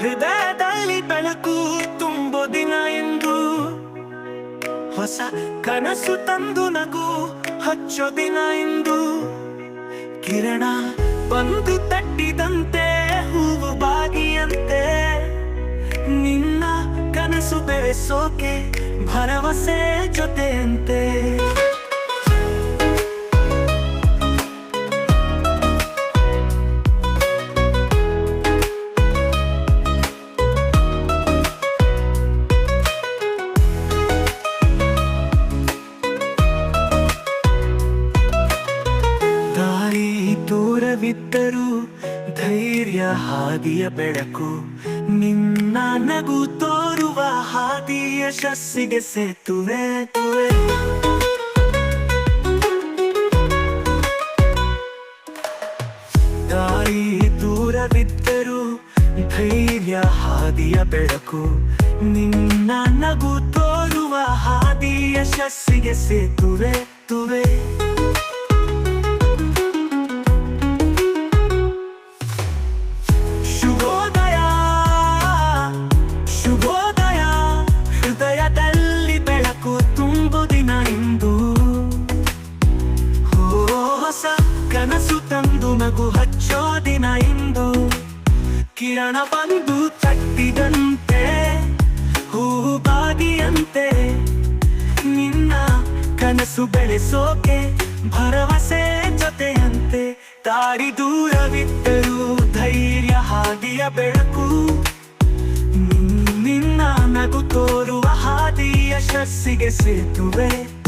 ಹೃದಯದಲ್ಲಿ ಬೆಳಕು ತುಂಬೋ ದಿನ ಎಂದು ಹೊಸ ಕನಸು ತಂದು ನಗು ಹಚ್ಚೋ ದಿನ ಎಂದು ಕಿರಣ ಬಂದು ತಟ್ಟಿದಂತೆ, ಹೂವು ಬಾಗಿಯಂತೆ ನಿನ್ನ ಕನಸು ಬೆಳೆಸೋಕೆ ಭರವಸೆ ಜೊತೆಯಂತೆ ದೂರವಿದ್ದರೂ ಧೈರ್ಯ ಹಾದಿಯ ಬೆಳಕು. ನಿನ್ನ ನಗು ತೋರುವ ಹಾದಿ ಯಶಸ್ಸಿಗೆ ಸೇತುವೆ ತುವೆ ದಾರಿ ದೂರವಿದ್ದರೂ ಧೈರ್ಯ ಹಾದಿಯ ಬೆಳಕು. ನಿನ್ನ ನಗು ತೋರುವ ಹಾದಿ ಯಶಸ್ಸಿಗೆ ಸೇತುವೆ ತುವೆ ಕನಸು ತಂದು ನಗು ಹಚ್ಚೋ ದಿನ ಇಂದು. ಕಿರಣ ಬಂದು ತಟ್ಟಿದಂತೆ ಹೂ ಬಾಗಿಯಂತೆ ನಿನ್ನ ಕನಸು ಬೆಳೆಸೋಕೆ ಭರವಸೆ ಜೊತೆಯಂತೆ. ದಾರಿ ದೂರವಿದ್ದರೂ ಧೈರ್ಯ ಹಾದಿಯ ಬೆಳಕು. ನಿನ್ನ ನಗು ತೋರುವ ಹಾದಿಯ ಶಸ್ಸಿಗೆ ಸೇತುವೆ. ತುವೆ